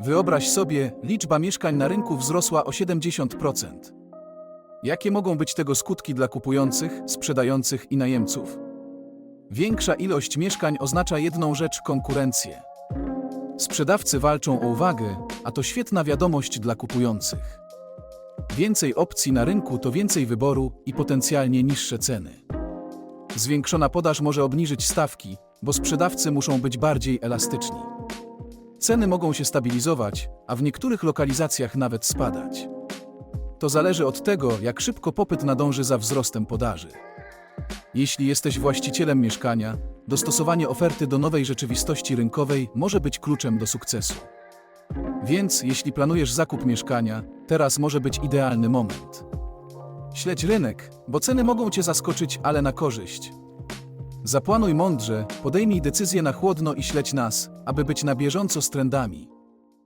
Wyobraź sobie, liczba mieszkań na rynku wzrosła o 70%. Jakie mogą być tego skutki dla kupujących, sprzedających i najemców? Większa ilość mieszkań oznacza jedną rzecz konkurencję. Sprzedawcy walczą o uwagę, a to świetna wiadomość dla kupujących. Więcej opcji na rynku to więcej wyboru i potencjalnie niższe ceny. Zwiększona podaż może obniżyć stawki, bo sprzedawcy muszą być bardziej elastyczni. Ceny mogą się stabilizować, a w niektórych lokalizacjach nawet spadać. To zależy od tego, jak szybko popyt nadąży za wzrostem podaży. Jeśli jesteś właścicielem mieszkania, dostosowanie oferty do nowej rzeczywistości rynkowej może być kluczem do sukcesu. Więc, jeśli planujesz zakup mieszkania, teraz może być idealny moment. Śledź rynek, bo ceny mogą Cię zaskoczyć, ale na korzyść. Zaplanuj mądrze, podejmij decyzję na chłodno i śledź nas, aby być na bieżąco z trendami.